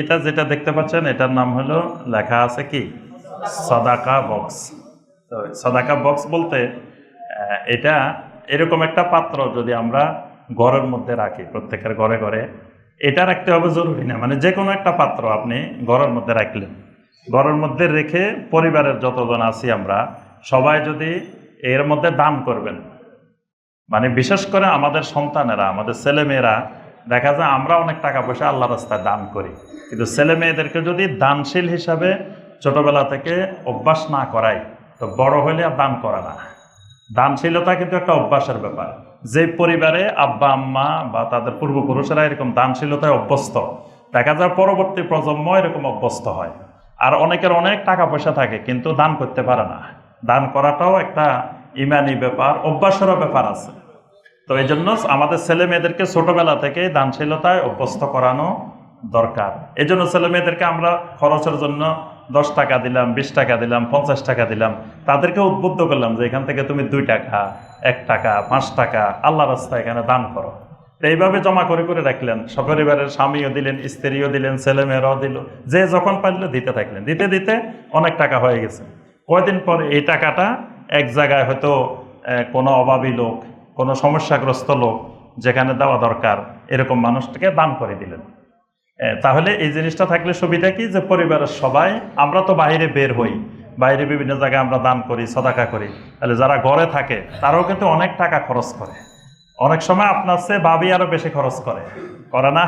এটা যেটা দেখতে পাচ্ছেন, এটার নাম হলো, লেখা আছে কি? সদাকা বক্স। তো সদাকা বক্স বলতে এটা এরকম একটা পাত্র যদি আমরা ঘরের মধ্যে রাখি, প্রত্যেকের ঘরে ঘরে, এটা রাখতে হবে জরুরি না। মানে যে কোনো একটা পাত্র আপনি ঘরের মধ্যে রাখলেন। ঘরের মধ্যে রেখে পরিবারের যতজন আছি আমরা, সবাই যদি এর মধ্যে দান করবেন মানে বিশেষ করে আমাদের সন্তানেরা, আমাদের ছেলে মেয়েরা দেখা যায় আমরা অনেক টাকা পয়সা আল্লাহ রাস্তায় দান করি। কিন্তু ছেলে মেয়েদেরকে যদি দানশীল হিসাবে ছোটবেলা থেকে অভ্যাস না করাই, তো বড় হলে আর দান করে না। দানশীলতা কিন্তু একটা অভ্যাসের ব্যাপার। যে পরিবারে আব্বা, আম্মা বা তাদের পূর্বপুরুষেরা এরকম দানশীলতায় অভ্যস্ত, দেখা যায় পরবর্তী প্রজন্ম এরকম অভ্যস্ত হয়। আর অনেকের অনেক টাকা পয়সা থাকে, কিন্তু দান করতে পারে না। দান করাটাও একটা ইমানি ব্যাপার, অভ্যাসেরও ব্যাপার আছে। তো এই জন্য আমাদের ছেলে মেয়েদেরকে ছোটবেলা থেকে দানশীলতায় অভ্যস্ত করানো দরকার। এই জন্য ছেলে মেয়েদেরকে আমরা খরচের জন্য দশ টাকা দিলাম, বিশ টাকা দিলাম, পঞ্চাশ টাকা দিলাম। তাদেরকে উদ্বুদ্ধ করলাম যে এখান থেকে তুমি দুই টাকা, এক টাকা, পাঁচ টাকা আল্লাহ রাস্তায় এখানে দান করো। এইভাবে জমা করে করে রাখলেন, সপরিবারের স্বামীও দিলেন, স্ত্রীও দিলেন, ছেলে মেয়েরাও দিল। যে যখন পারলে দিতে থাকলেন। দিতে দিতে অনেক টাকা হয়ে গেছে। কয়দিন পরে এই টাকাটা এক জায়গায় হয়তো কোনো অভাবী লোক কোনো সমস্যাগ্রস্ত লোক যেখানে দেওয়া দরকার, এরকম মানুষটাকে দান করে দিলেন। তাহলে এই জিনিসটা থাকলে সুবিধা কি? যে পরিবারের সবাই, আমরা তো বাইরে বের হই, বাইরে বিভিন্ন জায়গায় আমরা দান করি, সদাকা করি। তাহলে যারা ঘরে থাকে, তারাও কিন্তু অনেক টাকা খরচ করে। অনেক সময় আপনার চেয়ে ভাবি আরও বেশি খরচ করে। করে না,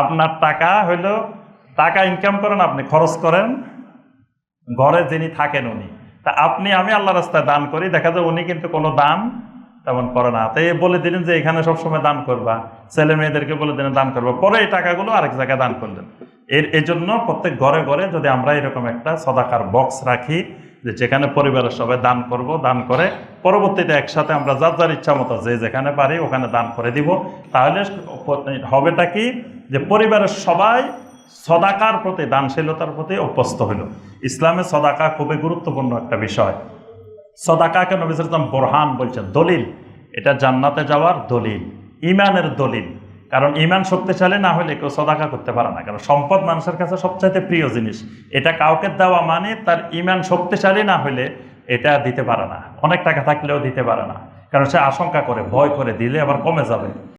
আপনার টাকা হইল, টাকা ইনকাম করেন আপনি, খরচ করেন, ঘরে যিনি থাকেন উনি। তা আপনি, আমি আল্লাহ রাস্তায় দান করি, দেখা যায় উনি কিন্তু কোনো দান তেমন করে না। তাই বলে দিলেন যে এখানে সবসময় দান করবা। ছেলে মেয়েদেরকে বলে দিলেন দান করবা। পরে এই টাকাগুলো আরেক জায়গায় দান করলেন। এর এই জন্য প্রত্যেক ঘরে ঘরে যদি আমরা এরকম একটা সদাকার বক্স রাখি, যে যেখানে পরিবারের সবাই দান করব, দান করে, পরবর্তীতে একসাথে আমরা যার যার ইচ্ছা মতো যে যেখানে পারি ওখানে দান করে দিব। তাহলে হবেটা কি? যে পরিবারের সবাই সদাকার প্রতি, দানশীলতার প্রতি অভ্যস্ত হইল। ইসলামে সদাকা খুবই গুরুত্বপূর্ণ একটা বিষয়। সদাকাকে নবী সাল্লাম বোরহান বলছেন। দলিল, এটা জান্নাতে যাওয়ার দলিল ইমানের দলিল। কারণ ইমান শক্তিশালী না হলে কেউ সদাকা করতে পারে না। কারণ সম্পদ মানুষের কাছে সবচাইতে প্রিয় জিনিস। এটা কাউকে দেওয়া মানে তার ইমান শক্তিশালী না হলে এটা দিতে পারে না। অনেক টাকা থাকলেও দিতে পারে না। কারণ সে আশঙ্কা করে, ভয় করে, দিলে আবার কমে যাবে।